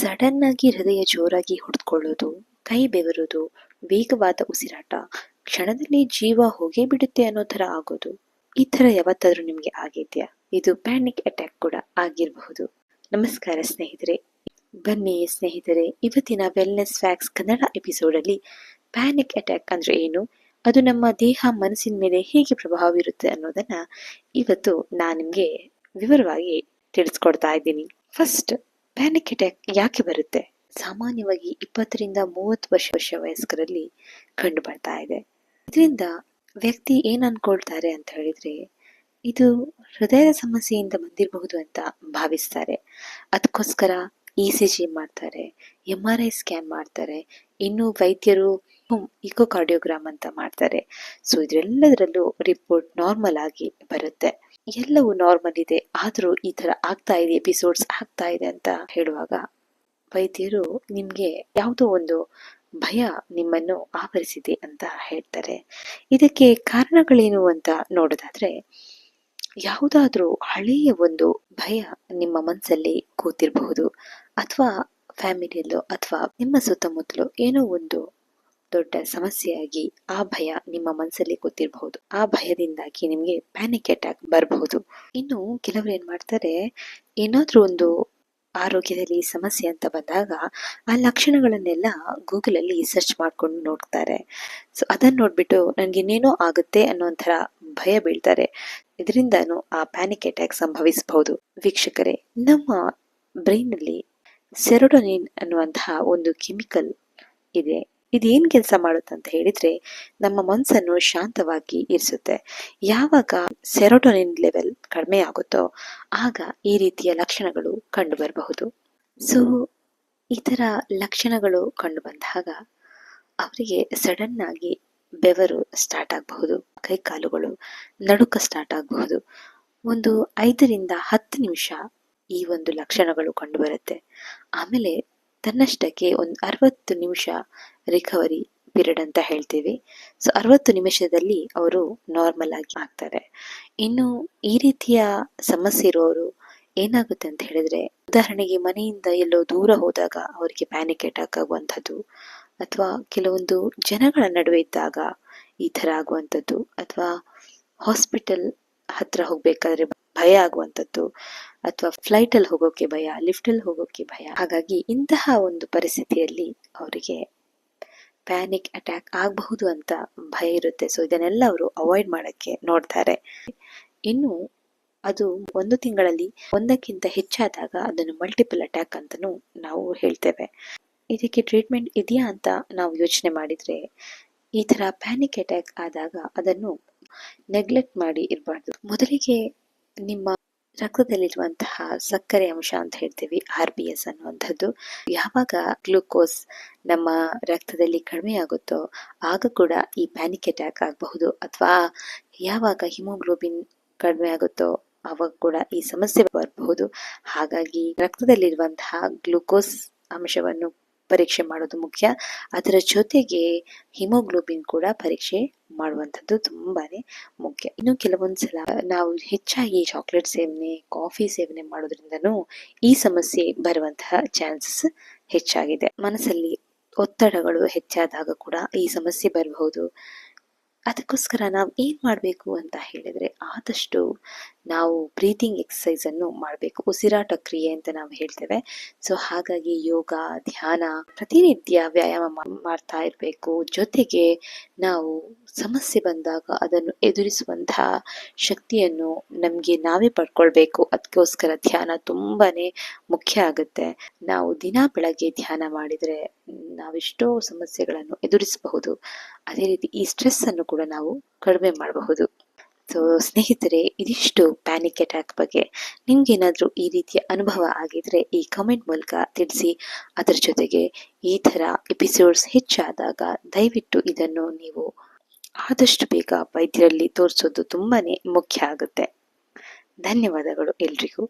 Sudden ಆಗಿ ಹೃದಯ ಜೋರಾಗಿ ಹೊಡೆದುಕೊಳ್ಳೋದು ಕೈ ಬೆವರೋದು, ವೇಗವಾದ ಉಸಿರಾಟ, ಕ್ಷಣದಲ್ಲಿ ಜೀವ ಹೋಗೇ ಬಿಡುತ್ತೆ ಅನ್ನೋ ಥರ ಆಗೋದು. ಈ ಥರ ಯಾವತ್ತಾದ್ರೂ ನಿಮಗೆ ಆಗಿದೆಯಾ? ಇದು ಪ್ಯಾನಿಕ್ ಅಟ್ಯಾಕ್ ಕೂಡ ಆಗಿರಬಹುದು. ನಮಸ್ಕಾರ ಸ್ನೇಹಿತರೆ. ಬನ್ನಿ ಸ್ನೇಹಿತರೆ, ಇವತ್ತಿನ ವೆಲ್ನೆಸ್ ಫ್ಯಾಕ್ಸ್ ಕನ್ನಡ ಎಪಿಸೋಡ್ ಅಲ್ಲಿ ಪ್ಯಾನಿಕ್ ಅಟ್ಯಾಕ್ ಅಂದ್ರೆ ಏನು? ಅದು ನಮ್ಮ ದೇಹ ಮನಸ್ಸಿನ ಮೇಲೆ ಹೇಗೆ ಪ್ರಭಾವ ಬೀರುತ್ತೆ ಅನ್ನೋದನ್ನ ಇವತ್ತು ನಾನು ನಿಮಗೆ ವಿವರವಾಗಿ ತಿಳಿಸ್ಕೊಡ್ತಾ ಇದ್ದೀನಿ. ಫಸ್ಟ್ ಪ್ಯಾನಿಕ್ ಅಟ್ಯಾಕ್ ಯಾಕೆ ಬರುತ್ತೆ? ಸಾಮಾನ್ಯವಾಗಿ ಇಪ್ಪತ್ತರಿಂದ ಮೂವತ್ತು ವರ್ಷ ವರ್ಷ ವಯಸ್ಕರಲ್ಲಿ ಕಂಡು ಬರ್ತಾ ಇದೆ. ಇದರಿಂದ ವ್ಯಕ್ತಿ ಏನ್ ಅನ್ಕೊಳ್ತಾರೆ ಅಂತ ಹೇಳಿದ್ರೆ, ಇದು ಹೃದಯದ ಸಮಸ್ಯೆಯಿಂದ ಬಂದಿರಬಹುದು ಅಂತ ಭಾವಿಸ್ತಾರೆ. ಅದಕ್ಕೋಸ್ಕರ ಇ ಸಿ ಜಿ ಮಾಡ್ತಾರೆ, ಎಂ ಆರ್ ಐ ಸ್ಕ್ಯಾನ್ ಮಾಡ್ತಾರೆ. ಇನ್ನು ವೈದ್ಯರು ಇಕೋಕಾರ್ಡಿಯೋಗ್ರಾಮ್ ಅಂತ ಮಾಡ್ತಾರೆ. ಸೊ ಇದರೆಲ್ಲದರಲ್ಲೂ ರಿಪೋರ್ಟ್ ನಾರ್ಮಲ್ ಆಗಿ ಬರುತ್ತೆ. ಎಲ್ಲವೂ ನಾರ್ಮಲ್ ಇದೆ. ಆದರೂ ಈ ತರ ಆಗ್ತಾ ಇದೆ ಎಪಿಸೋಡ್ಸ್ ಆಗ್ತಾ ಇದೆ ಅಂತ ಹೇಳುವಾಗ ವೈದ್ಯರು ನಿಮ್ಗೆ ಯಾವುದೋ ಒಂದು ಭಯ ನಿಮ್ಮನ್ನು ಆವರಿಸಿದೆ ಅಂತ ಹೇಳ್ತಾರೆ. ಇದಕ್ಕೆ ಕಾರಣಗಳೇನು ಅಂತ ನೋಡೋದಾದ್ರೆ, ಯಾವುದಾದ್ರೂ ಹಳೆಯ ಒಂದು ಭಯ ನಿಮ್ಮ ಮನಸ್ಸಲ್ಲಿ ಕೂತಿರಬಹುದು. ಅಥವಾ ಫ್ಯಾಮಿಲಿಯಲ್ಲೋ ಅಥವಾ ನಿಮ್ಮ ಸುತ್ತಮುತ್ತಲೋ ಏನೋ ಒಂದು ದೊಡ್ಡ ಸಮಸ್ಯೆಯಾಗಿ ಆ ಭಯ ನಿಮ್ಮ ಮನಸ್ಸಲ್ಲಿ ಗೊತ್ತಿರಬಹುದು. ಆ ಭಯದಿಂದಾಗಿ ನಿಮಗೆ ಪ್ಯಾನಿಕ್ ಅಟ್ಯಾಕ್ ಬರಬಹುದು. ಇನ್ನು ಕೆಲವರು ಏನ್ ಮಾಡ್ತಾರೆ, ಏನಾದ್ರೂ ಒಂದು ಆರೋಗ್ಯದಲ್ಲಿ ಸಮಸ್ಯೆ ಅಂತ ಬಂದಾಗ ಆ ಲಕ್ಷಣಗಳನ್ನೆಲ್ಲ ಗೂಗಲ್ ಅಲ್ಲಿ ಸರ್ಚ್ ಮಾಡ್ಕೊಂಡು ನೋಡ್ತಾರೆ. ಸೊ ಅದನ್ನ ನೋಡ್ಬಿಟ್ಟು ನನ್ಗೆ ಇನ್ನೇನೋ ಆಗುತ್ತೆ ಅನ್ನೋ ಒಂಥರ ಭಯ ಬೀಳ್ತಾರೆ. ಇದರಿಂದನೂ ಆ ಪ್ಯಾನಿಕ್ ಅಟ್ಯಾಕ್ ಸಂಭವಿಸಬಹುದು. ವೀಕ್ಷಕರೇ, ನಮ್ಮ ಬ್ರೈನ್ ಅಲ್ಲಿ ಅನ್ನುವಂತಹ ಒಂದು ಕೆಮಿಕಲ್ ಇದೆ. ಇದೇನ್ ಕೆಲಸ ಮಾಡುತ್ತೆ ಅಂತ ಹೇಳಿದ್ರೆ ನಮ್ಮ ಮನಸ್ಸನ್ನು ಶಾಂತವಾಗಿ ಇರಿಸುತ್ತೆ. ಯಾವಾಗ ಸೆರೋಟೋನಿನ್ ಲೆವೆಲ್ ಕಡಿಮೆ ಆಗುತ್ತೋ ಆಗ ಈ ರೀತಿಯ ಲಕ್ಷಣಗಳು ಕಂಡು ಬರಬಹುದು. ಸೊ ಈ ಥರ ಲಕ್ಷಣಗಳು ಕಂಡು ಬಂದಾಗ ಅವರಿಗೆ ಸಡನ್ ಆಗಿ ಬೆವರು ಸ್ಟಾರ್ಟ್ ಆಗಬಹುದು. ಕೈ ಕಾಲುಗಳು ನಡುಕ ಸ್ಟಾರ್ಟ್ ಆಗಬಹುದು. ಒಂದು ಐದರಿಂದ ಹತ್ತು ನಿಮಿಷ ಈ ಒಂದು ಲಕ್ಷಣಗಳು ಕಂಡುಬರುತ್ತೆ ಆಮೇಲೆ ತನ್ನಷ್ಟಕ್ಕೆ ಒಂದು ಅರವತ್ತು ನಿಮಿಷ ರಿಕವರಿ ಪೀರಿಯಡ್ ಅಂತ ಹೇಳ್ತೀವಿ. ಸೊ ಅರವತ್ತು ನಿಮಿಷದಲ್ಲಿ ಅವರು ನಾರ್ಮಲ್ ಆಗಿ ಆಗ್ತಾರೆ. ಇನ್ನು ಈ ರೀತಿಯ ಸಮಸ್ಯೆ ಇರುವವರು ಏನಾಗುತ್ತೆ ಅಂತ ಹೇಳಿದ್ರೆ, ಉದಾಹರಣೆಗೆ ಮನೆಯಿಂದ ಎಲ್ಲೋ ದೂರ ಹೋದಾಗ ಅವರಿಗೆ ಪ್ಯಾನಿಕ್ ಅಟ್ಯಾಕ್ ಆಗುವಂಥದ್ದು, ಅಥವಾ ಕೆಲವೊಂದು ಜನಗಳ ನಡುವೆ ಇದ್ದಾಗ ಈ ಥರ ಆಗುವಂಥದ್ದು, ಅಥವಾ ಹಾಸ್ಪಿಟಲ್ ಹತ್ರ ಹೋಗ್ಬೇಕಾದ್ರೆ ಭಯ ಆಗುವಂಥದ್ದು ಅಥವಾ ಫ್ಲೈಟ್ ಅಲ್ಲಿ ಹೋಗೋಕೆ ಭಯ ಲಿಫ್ಟ್ ಅಲ್ಲಿ ಹೋಗೋಕೆ ಭಯ. ಹಾಗಾಗಿ ಇಂತಹ ಒಂದು ಪರಿಸ್ಥಿತಿಯಲ್ಲಿ ಅವರಿಗೆ ಪ್ಯಾನಿಕ್ ಅಟ್ಯಾಕ್ ಆಗಬಹುದು ಅಂತ ಭಯ ಇರುತ್ತೆ. ಸೊ ಇದನ್ನೆಲ್ಲ ಅವರು ಅವಾಯ್ಡ್ ಮಾಡೋಕ್ಕೆ ನೋಡ್ತಾರೆ. ಇನ್ನು ಅದು ಒಂದು ತಿಂಗಳಲ್ಲಿ ಒಂದಕ್ಕಿಂತ ಹೆಚ್ಚಾದಾಗ ಅದನ್ನು ಮಲ್ಟಿಪಲ್ ಅಟ್ಯಾಕ್ ಅಂತಲೂ ನಾವು ಹೇಳ್ತೇವೆ. ಇದಕ್ಕೆ ಟ್ರೀಟ್ಮೆಂಟ್ ಇದೆಯಾ ಅಂತ ನಾವು ಯೋಚನೆ ಮಾಡಿದ್ರೆ, ಈ ತರ ಪ್ಯಾನಿಕ್ ಅಟ್ಯಾಕ್ ಆದಾಗ ಅದನ್ನು ನೆಗ್ಲೆಕ್ಟ್ ಮಾಡಿ ಇರಬಾರ್ದು. ಮೊದಲಿಗೆ ನಿಮ್ಮ ರಕ್ತದಲ್ಲಿರುವಂತಹ ಸಕ್ಕರೆ ಅಂಶ ಅಂತ ಹೇಳ್ತೀವಿ, ಆರ್ ಬಿ ಎಸ್ ಅನ್ನುವಂಥದ್ದು. ಯಾವಾಗ ಗ್ಲೂಕೋಸ್ ನಮ್ಮ ರಕ್ತದಲ್ಲಿ ಕಡಿಮೆ ಆಗುತ್ತೋ ಆಗ ಕೂಡ ಈ ಪ್ಯಾನಿಕ್ ಅಟ್ಯಾಕ್ ಆಗಬಹುದು ಅಥವಾ ಯಾವಾಗ ಹಿಮೋಗ್ಲೋಬಿನ್ ಕಡಿಮೆ ಆಗುತ್ತೋ ಆವಾಗ ಕೂಡ ಈ ಸಮಸ್ಯೆ ಬರಬಹುದು. ಹಾಗಾಗಿ ರಕ್ತದಲ್ಲಿರುವಂತಹ ಗ್ಲೂಕೋಸ್ ಅಂಶವನ್ನು ಪರೀಕ್ಷೆ ಮಾಡೋದು ಮುಖ್ಯ. ಅದರ ಜೊತೆಗೆ ಹಿಮೋಗ್ಲೋಬಿನ್ ಕೂಡ ಪರೀಕ್ಷೆ ಮಾಡುವಂಥದ್ದು ತುಂಬಾನೇ ಮುಖ್ಯ. ಇನ್ನು ಕೆಲವೊಂದ್ಸಲ ನಾವು ಹೆಚ್ಚಾಗಿ ಚಾಕ್ಲೇಟ್ ಸೇವನೆ ಕಾಫಿ ಸೇವನೆ ಮಾಡೋದ್ರಿಂದನೂ ಈ ಸಮಸ್ಯೆ ಬರುವಂತಹ ಚಾನ್ಸಸ್ ಹೆಚ್ಚಾಗಿದೆ. ಮನಸ್ಸಲ್ಲಿ ಒತ್ತಡಗಳು ಹೆಚ್ಚಾದಾಗ ಕೂಡ ಈ ಸಮಸ್ಯೆ ಬರಬಹುದು. ಅದಕ್ಕೋಸ್ಕರ ನಾವು ಏನು ಮಾಡಬೇಕು ಅಂತ ಹೇಳಿದರೆ ಆದಷ್ಟು ನಾವು ಬ್ರೀತಿಂಗ್ ಎಕ್ಸಸೈಸನ್ನು ಮಾಡಬೇಕು. ಉಸಿರಾಟ ಕ್ರಿಯೆ ಅಂತ ನಾವು ಹೇಳ್ತೇವೆ. ಸೊ ಹಾಗಾಗಿ ಯೋಗ, ಧ್ಯಾನ ಪ್ರತಿನಿತ್ಯ ವ್ಯಾಯಾಮ ಮಾಡ್ತಾ ಇರಬೇಕು. ಜೊತೆಗೆ ನಾವು ಸಮಸ್ಯೆ ಬಂದಾಗ ಅದನ್ನು ಎದುರಿಸುವಂತಹ ಶಕ್ತಿಯನ್ನು ನಮಗೆ ನಾವೇ ಪಡ್ಕೊಳ್ಬೇಕು. ಅದಕ್ಕೋಸ್ಕರ ಧ್ಯಾನ ತುಂಬಾನೇ ಮುಖ್ಯ ಆಗುತ್ತೆ. ನಾವು ದಿನ ಬೆಳಗ್ಗೆ ಧ್ಯಾನ ಮಾಡಿದ್ರೆ ನಾವೆಷ್ಟೋ ಸಮಸ್ಯೆಗಳನ್ನು ಎದುರಿಸಬಹುದು. ಅದೇ ರೀತಿ ಈ ಸ್ಟ್ರೆಸ್ ಅನ್ನು ಕೂಡ ನಾವು ಕಡಿಮೆ ಮಾಡಬಹುದು. ಸೊ ಸ್ನೇಹಿತರೆ, ಇದಿಷ್ಟು ಪ್ಯಾನಿಕ್ ಅಟ್ಯಾಕ್ ಬಗ್ಗೆ ನಿಮ್ಗೇನಾದ್ರೂ ಈ ರೀತಿಯ ಅನುಭವ ಆಗಿದ್ರೆ ಈ ಕಮೆಂಟ್ ಮೂಲಕ ತಿಳಿಸಿ. ಅದರ ಜೊತೆಗೆ ಈ ಥರ ಎಪಿಸೋಡ್ಸ್ ಹೆಚ್ಚಾದಾಗ ದಯವಿಟ್ಟು ಇದನ್ನು ನೀವು ಆದಷ್ಟು ಬೇಗ ವೈದ್ಯರಲ್ಲಿ ತೋರಿಸೋದು ತುಂಬಾನೇ ಮುಖ್ಯ ಆಗುತ್ತೆ. ಧನ್ಯವಾದಗಳು ಎಲ್ರಿಗೂ.